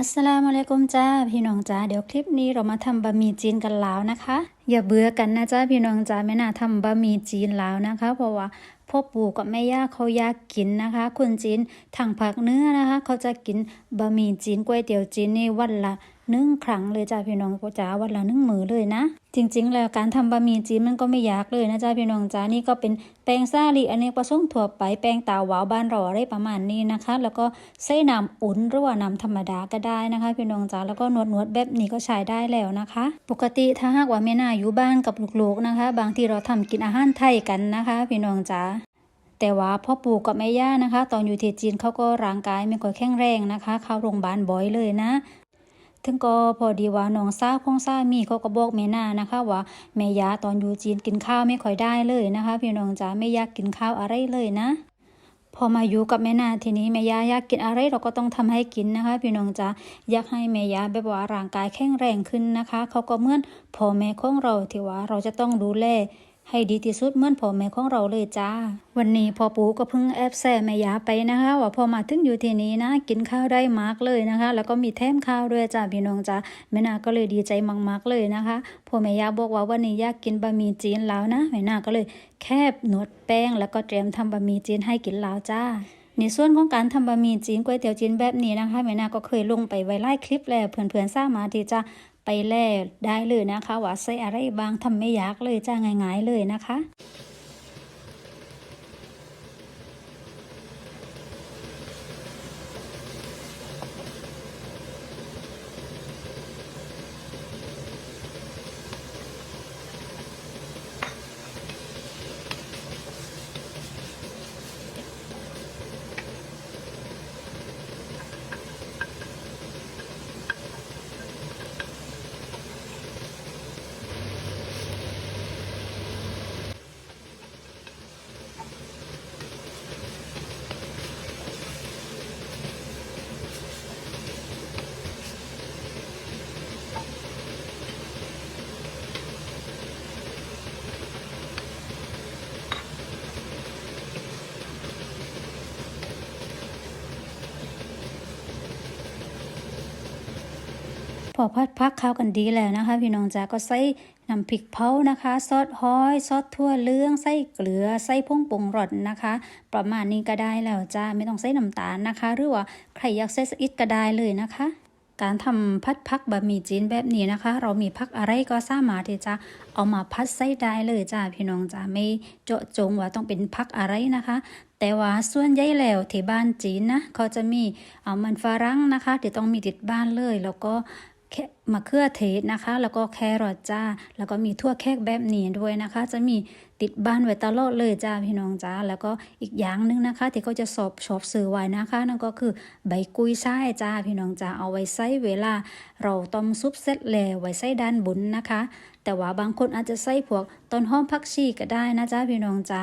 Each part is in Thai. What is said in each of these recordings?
อัสสลามุอะลัยกุมจ้าพี่น้องจ้าเดี๋ยวคลิปนี้เรามาทำบะหมี่จีนกันแล้วนะคะ อย่าเบื่อกันนะจ้าพี่น้องจ้าไม่น่าทำบะหมี่จีนแล้วนะคะ เพราะว่า พ่อปู่กับแม่ย่าเขาอยากกินนะคะ คนจีนทางภาคเหนือนะคะ เขาจะกินบะหมี่จีนก๋วยเตี๋ยวจีนนี่วันละหนึ่งครั้งเลยจ้าพี่น้องจ้าวันละหนึ่งมือเลยนะ จริง ๆ แล้วการทำบะหมี่จีนมันก็ไม่ยากเลยนะจ้าพี่น้องจ้านี่ก็เป็นแป้งซาลีอันนี้ประสงค์ถั่วไปแป้งตาหวาวบ้านเราอะไรประมาณนี้นะคะ แล้วก็ใส่น้ำอุ่นหรือว่าน้ำธรรมดาก็ได้นะคะ พี่น้องจ้าแล้วก็นวดนวดแบบนี้ก็ใช้ได้แล้วนะคะ ปกติถ้าหากว่าแม่นาอยู่บ้านกับลูกๆนะคะ บางทีเราทำกินอาหารไทยกันนะคะ พี่น้องจ้า แต่ว่าพ่อปู่กับแม่ย่านะคะ ตอนอยู่ที่จีนเขาก็ร่างกายไม่ค่อยแข็งแรงนะคะ เข้าโรงพยาบาลบ่อยเลยนะถึงก็พอดีว่าน้องสาวของสามีเขาก็บอกแม่นานะคะว่าแม่ยาตอนอยู่จีนกินข้าวไม่ค่อยได้เลยนะคะ พี่น้องจ๋าไม่อยากกินข้าวอะไรเลยนะ พอมาอยู่กับแม่นาทีนี้แม่ยาอยากกินอะไรเราก็ต้องทำให้กินนะคะ พี่น้องจ๋าอยากให้แม่ยาแบบว่าร่างกายแข็งแรงขึ้นนะคะเขาก็เหมือนพ่อแม่ของเราที่ว่าเราจะต้องดูแล ให้ดีที่สุดเหมื่อนพ่อแม่ของเราเลยจ้า วันนี้พ่อปู่ก็เพิ่งแอบแซ่แม่ยาไปนะคะ ว่าพอมาถึงอยู่ที่นี้นะ กินข้าวได้มากเลยนะคะ แล้วก็มีแถมข้าวด้วยจ้าพี่น้องจ้าแม่นาก็เลยดีใจมากๆเลยนะคะพ่อแม่ยาบอกว่าวันนี้อยากกินบะหมี่จีนแล้วนะแม่นาก็เลยแคบนวดแป้ง แล้วก็เตรียมทำบะหมี่จีนให้กินแล้วจ้าในส่วนของการทำบะหมี่จีนก๋วยเตี๋ยวจีนแบบนี้นะคะแม่นาก็เคยลงไปไว้ไล่คลิปแล้วเพื่อนๆสามาที่จะ ไปแล่ได้เลยนะคะว่าใส่อะไรบางทำไม่ยากเลยจ้าง่าย ๆเลยนะคะ พอพัดพักเข้ากันดีแล้วนะคะ พี่น้องจ๋าก็ใส่น้ำพริกเผานะคะ ซอสห้อยซอสทั่วเลืองใส่เกลือใส่ผงปรุงรสนะคะ ประมาณนี้ก็ได้แล้วจ้าไม่ต้องใส่น้ำตาลนะคะ หรือว่าใครอยากใส่สอิดก็ได้เลยนะคะการทำพัดพักบะหมี่จีนแบบนี้นะคะ เรามีพักอะไรก็สามารถที่จะเอามาพัดใส่ได้เลยจ้าพี่น้องจ้าไม่เจาะจงว่าต้องเป็นพักอะไรนะคะ แต่ว่าส่วนใหญ่แล้วที่บ้านจีนนะเขาจะมีเอามันฝรั่งนะคะที่ต้องมีติดบ้านเลย แล้วก็ มะเขือเทศนะคะ แล้วก็แครอทจ้า แล้วก็มีทั่วแคกแบบนี้ด้วยนะคะ จะมีติดบ้านไว้ตลอดเลยจ้าพี่น้องจ้า แล้วก็อีกอย่างหนึงนะคะ ที่เขาจะสอบชอบซื้อไว้นะคะ นั่นก็คือใบกุยช่ายจ้าพี่น้องจ้า เอาไว้ใส่เวลา เราต้มซุปเสร็จแล้วไว้ใส่ด้านบนนะคะ แต่ว่าบางคนอาจจะใส่พวกต้นหอมผักชีก็ได้นะจ้าพี่น้องจ้า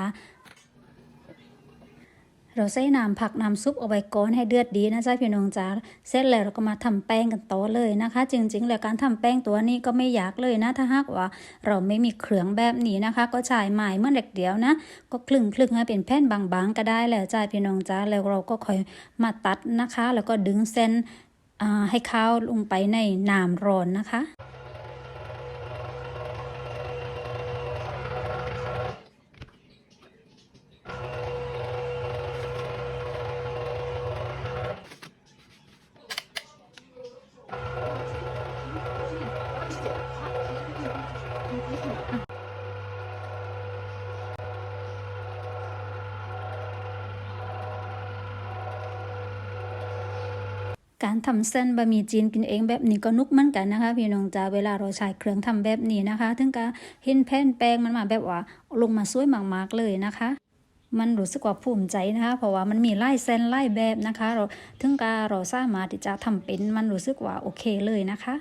เราใส่น้ำผักน้ำซุปเอาไว้ก่อนให้เดือดดีนะจ๊ะพี่น้องจ๋าเสร็จแล้วเราก็มาทำแป้งกันต่อเลยนะคะ จริง ๆ แล้วการทำแป้งตัวนี้ก็ไม่ยากเลยนะ ถ้าหากว่า เราไม่มีเครื่องแบบนี้นะคะ ก็ใช้ไม้เมื่อเด็กเดียวนะ ก็คลึงคลึงให้เป็นแผ่นบางๆ ก็ได้แล้วจ้าพี่น้องจ๋าแล้วเราก็ค่อยมาตัดนะคะ แล้วก็ดึงเส้นให้เข้าลงไปในน้ำร้อนนะคะ การทำเส้นบะหมี่จีนกินเองแบบนี้ก็นุกมันกันนะคะพี่น้องจ้าเวลาเราใช้เครื่องทำแบบนี้นะคะถึงก็เห็นแผ่นแป้งมันมาแบบว่าลงมาสวยมากๆเลยนะคะ มันรู้สึกว่าภูมิใจนะคะ เพราะว่ามันมีไล่เส้นไล่แบบนะคะ เราถึงกาเราสามารถที่จะทำเป็นมันรู้สึกว่าโอเคเลยนะคะ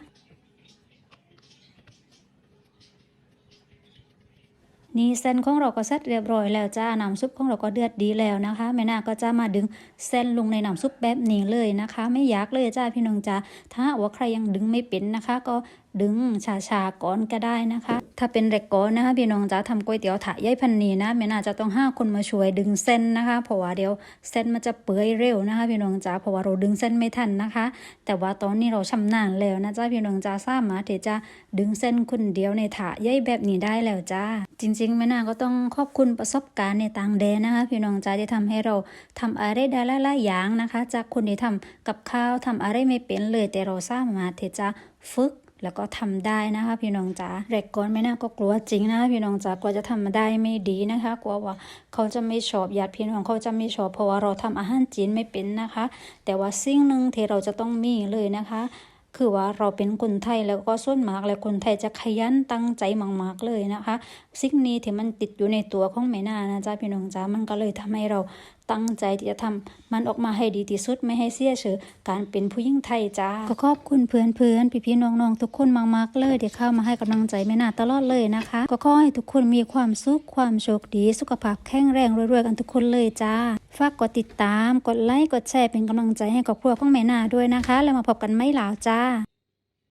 นี่เส้นของเราก็เสร็จเรียบร้อยแล้วจ้าน้ำซุปของเราก็เดือดดีแล้วนะคะแม่นาก็จะมาดึงเส้นลงในน้ำซุปแบบนี้เลยนะคะ ไม่ยากเลยจ้าพี่น้องจ้าถ้าว่าใครยังดึงไม่เป็นนะคะ ก็ดึงชาชาๆก่อนก็ได้นะคะ ถ้าเป็นเด็กก่อนนะคะพี่น้องจ๋าทำก๋วยเตี๋ยวถาดใยพันนีนะแม่น่าจะต้องห้าคนมาช่วยดึงเส้นนะคะเพราะว่าเดี๋ยวเส้นมันจะเปื่อยเร็วนะคะพี่น้องจ๋าเพราะว่าเราดึงเส้นไม่ทันนะคะ แต่ว่าตอนนี้เราชำนาญแล้วนะจ๊ะพี่น้องจ๋าสามารถที่จะดึงเส้นคนเดียวในถาดใยแบบนี้ได้แล้วจ้าจริงๆแม่น่าก็ต้องขอบคุณประสบการณ์ในต่างแดนนะคะพี่น้องจ๋าที่ทำให้เราทำอะไรได้หลายๆอย่างนะคะ จากคนที่ทำกับข้าวทำอะไรไม่เป็นเลย แต่เราสามารถที่จะฝึก แล้วก็ทำได้นะคะพี่น้องจ๋าแรกก่อนไม่น่าก็กลัวจริงนะคะพี่น้องจ๋ากลัวจะทำมาได้ไม่ดีนะคะ กลัวว่าเขาจะไม่ชอบญาติพี่น้องเขาจะไม่ชอบเพราะว่าเราทำอาหารจีนไม่เป็นนะคะ แต่ว่าสิ่งหนึ่งที่เราจะต้องมีเลยนะคะ คือว่าเราเป็นคนไทยแล้วก็ส่วนมากแล้วคนไทยจะขยันตั้งใจมากๆเลยนะคะสิ่งนี้ที่มันติดอยู่ในตัวของแม่นานะจ๊ะพี่น้องจ๋ามันก็เลยทำให้เราตั้งใจที่จะทำมันออกมาให้ดีที่สุดไม่ให้เสียชื่อการเป็นผู้หญิงไทยจ้าก็ขอบคุณเพื่อนๆพี่ๆน้องๆทุกคนมากๆเลยที่เข้ามาให้กำลังใจแม่นาตลอดเลยนะคะ ก็ขอให้ทุกคนมีความสุขความโชคดี สุขภาพแข็งแรงรวยๆกันทุกคนเลยจ้า ฝากกดติดตาม กดไลค์ กดแชร์เป็นกำลังใจให้กับครัวของแม่นาด้วยนะคะ แล้วมาพบกันไม่หลาวจ้า